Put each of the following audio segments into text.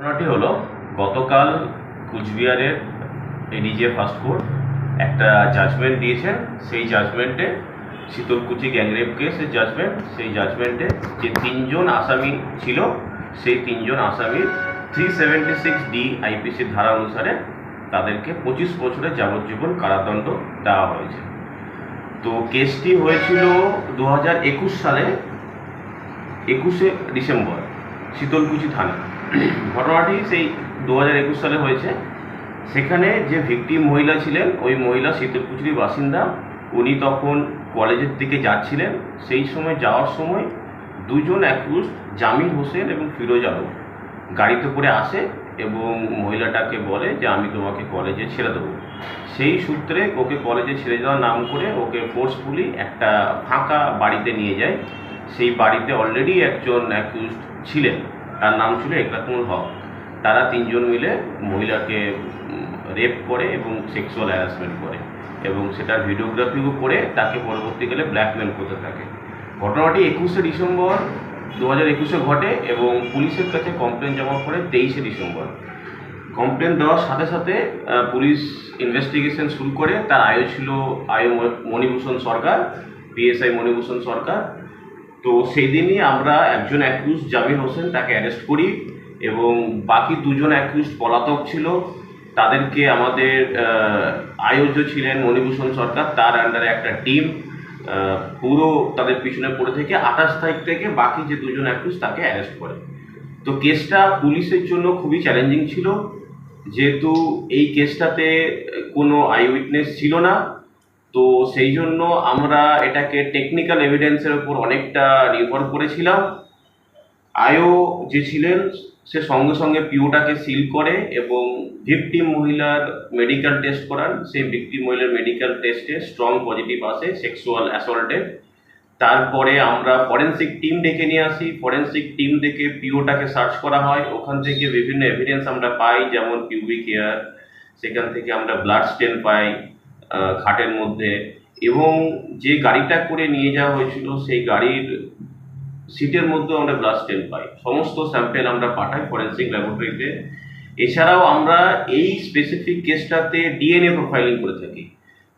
ঘটনাটি হলো, গতকাল কুচবিহারের এডিজে ফাস্ট কোর্ট একটা জাজমেন্ট দিয়েছেন সেই জাজমেন্টে শীতলকুচি গ্যাংরেপ কেসের জাজমেন্ট সেই জাজমেন্টে যে তিনজন আসামি ছিল, সেই তিনজন আসামির থ্রি সেভেন্টি সিক্স ডি আইপিসির ধারা অনুসারে তাদেরকে পঁচিশ বছরের যাবজ্জীবন কারাদণ্ড দেওয়া হয়েছে। তো কেসটি হয়েছিল দু হাজার একুশ সালে, একুশে ডিসেম্বর, শীতলকুচি থানা ঘটনাটি সেই দু একুশ সালে হয়েছে। সেখানে যে ভিকটিম মহিলা ছিলেন, ওই মহিলা শীতলকুচির বাসিন্দা। উনি তখন কলেজের দিকে যাচ্ছিলেন। সেই সময় যাওয়ার সময় দুজন অ্যাকুজ জামিল হোসেন এবং ফিরোজ আলম গাড়িতে করে আসে এবং মহিলাটাকে বলে যে, আমি তোমাকে কলেজে ছেড়ে দেবো। সেই সূত্রে ওকে কলেজে ছেড়ে দেওয়ার নাম করে ওকে ফোর্সফুলি একটা ফাঁকা বাড়িতে নিয়ে যায়। সেই বাড়িতে অলরেডি একজন অ্যাকিউজ ছিলেন। তার নাম ছিল একরাতুল হক। তারা তিনজন মিলে মহিলাকে রেপ করে এবং সেক্সুয়াল হ্যারাসমেন্ট করে এবং সেটার ভিডিওগ্রাফিও করে তাকে পরবর্তীকালে ব্ল্যাকমেল করতে থাকে। ঘটনাটি একুশে ডিসেম্বর দু হাজার একুশে ঘটে এবং পুলিশের কাছে কমপ্লেন জমা পড়ে তেইশে ডিসেম্বর। কমপ্লেন দেওয়ার সাথে সাথে পুলিশ ইনভেস্টিগেশন শুরু করে। তার আয়ু ছিল আয়ু মণিভূষণ সরকার পিএসআই মণিভূষণ সরকার। তো সেই দিনই আমরা একজন অ্যাকিউজ জামির হোসেন, তাকে অ্যারেস্ট করি এবং বাকি দুজন অ্যাকিউজ পলাতক ছিল। তাদেরকে আমাদের আয়োজ্য ছিলেন মণিভূষণ সরকার। তার আন্ডারে একটা টিম পুরো তাদের পিছনে পড়ে থেকে আঠাশ তারিখ থেকে বাকি যে দুজন অ্যাকিউজ তাকে অ্যারেস্ট করে। তো কেসটা পুলিশের জন্য খুবই চ্যালেঞ্জিং ছিল। যেহেতু এই কেসটাতে কোনো আই উইটনেস ছিল না তো সেই জন্য আমরা এটাকে টেকনিক্যাল এভিডেন্সের উপর অনেকটা নির্ভর করেছিলাম। আয়ো যে ছিলেন, সে সঙ্গে সঙ্গে পিওটাকে সিল করে এবং ভিকটিম মহিলার মেডিকেল টেস্ট করান। সেই ভিকটিম মহিলার মেডিকেল টেস্টে স্ট্রং পজিটিভ আসে সেক্সুয়াল অ্যাসল্টেড তারপরে আমরা ফরেন্সিক টিম ডেকে নিয়ে আসি। ফরেন্সিক টিম থেকে পিওটাকে সার্চ করা হয়। ওখান থেকে বিভিন্ন এভিডেন্স আমরা পাই, যেমন পিউবিক হেয়ার সেখান থেকে আমরা ব্লাড স্টেন পাই। খাটের মধ্যে এবং যে গাড়িটা করে নিয়ে যাওয়া হয়েছিল, সেই গাড়ির সিটের মধ্যে আমরা ব্লাড স্টেন পাই। সমস্ত স্যাম্পেল আমরা পাঠাই ফরেন্সিক ল্যাবরেটরিতে এছাড়াও আমরা এই স্পেসিফিক কেসটাতে ডিএনএ প্রোফাইলিং করে থাকি।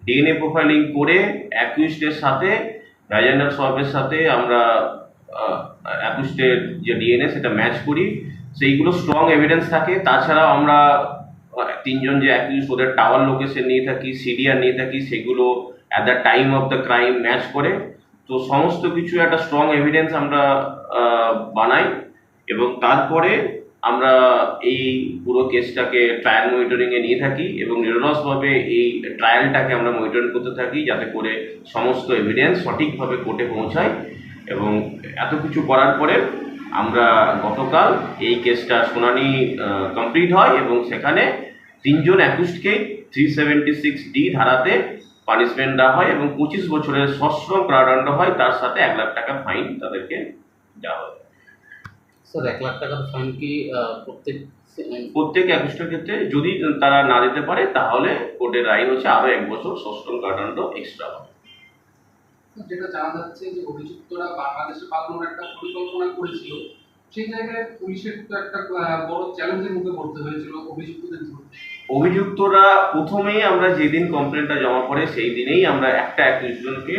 ডিএনএ প্রোফাইলিং করে অ্যাকিউস্টের সাথে ভ্যাজাইনাল সোয়াবের সাথে আমরা অ্যাকিউস্টের যে ডিএনএ সেটা ম্যাচ করি। সেইগুলো স্ট্রং এভিডেন্স থাকে। তাছাড়াও আমরা তিনজন যে অ্যাকিউজ ওদের টাওয়ার লোকেশন নিয়ে থাকি সিডিআর নিয়ে থাকি, সেগুলো at the time of the crime match করে। তো সমস্ত কিছু একটা স্ট্রং এভিডেন্স আমরা বানাই এবং তারপরে আমরা এই পুরো কেসটাকে ট্রায়াল মনিটরিংয়ে নিয়ে থাকি এবং নিরলসভাবে এই ট্রায়ালটাকে আমরা মনিটরিং করতে থাকি যাতে করে সমস্ত এভিডেন্স সঠিকভাবে কোর্টে পৌঁছায় এবং এত কিছু করার পরে আমরা গতকাল এই কেসটা শুনানি কমপ্লিট হয় এবং সেখানে তিনজন অ্যাকুস্টকে থ্রি সেভেন্টি সিক্স ডি ধারাতে পানিশমেন্ট দেওয়া হয় এবং পঁচিশ বছরের সশ্রম কারাদণ্ড হয় তার সাথে এক লাখ টাকা ফাইন তাদেরকে দেওয়া হয়। স্যার এক লাখ টাকার ফাইন কি প্রত্যেক প্রত্যেক অ্যাকুস্টের ক্ষেত্রে যদি তারা না দিতে পারে তাহলে কোর্টের আইন হচ্ছে আরও এক বছর সশ্রম কারাদণ্ড এক্সট্রা হবে। যেটা জানা যাচ্ছে যে অভিযুক্তরা বাংলাদেশে পালানোর একটা পরিকল্পনা করেছিল, সেই জায়গায় পুলিশের তো একটা বড় চ্যালেঞ্জের মুখে পড়তে হয়েছিল অভিযুক্তদের অভিযুক্তরা প্রথমেই আমরা যেদিন কমপ্লেনটা জমা পড়ে, সেই দিনেই আমরা একটা অ্যাকুজনকে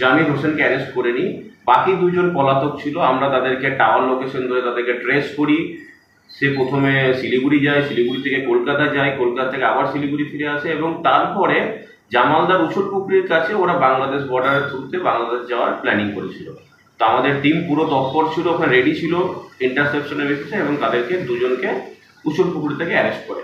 জামির হোসেনকে অ্যারেস্ট করে নিই। বাকি দুজন পলাতক ছিল, আমরা তাদেরকে টাওয়ার লোকেশন ধরে তাদেরকে ট্রেস করি। সে প্রথমে শিলিগুড়ি যায়, শিলিগুড়ি থেকে কলকাতা যায়, কলকাতা থেকে আবার শিলিগুড়ি ফিরে আসে এবং তারপরে জামালদার উছর পুকুরের কাছে ওরা বাংলাদেশ বর্ডারের থ্রুতে বাংলাদেশ যাওয়ার প্ল্যানিং করেছিল। তো আমাদের টিম পুরো তৎপর ছিল, ওখানে রেডি ছিল ইন্টারসেপশনের বেসিসে এবং তাদেরকে দুজনকে উছর পুকুর থেকে অ্যারেস্ট করে।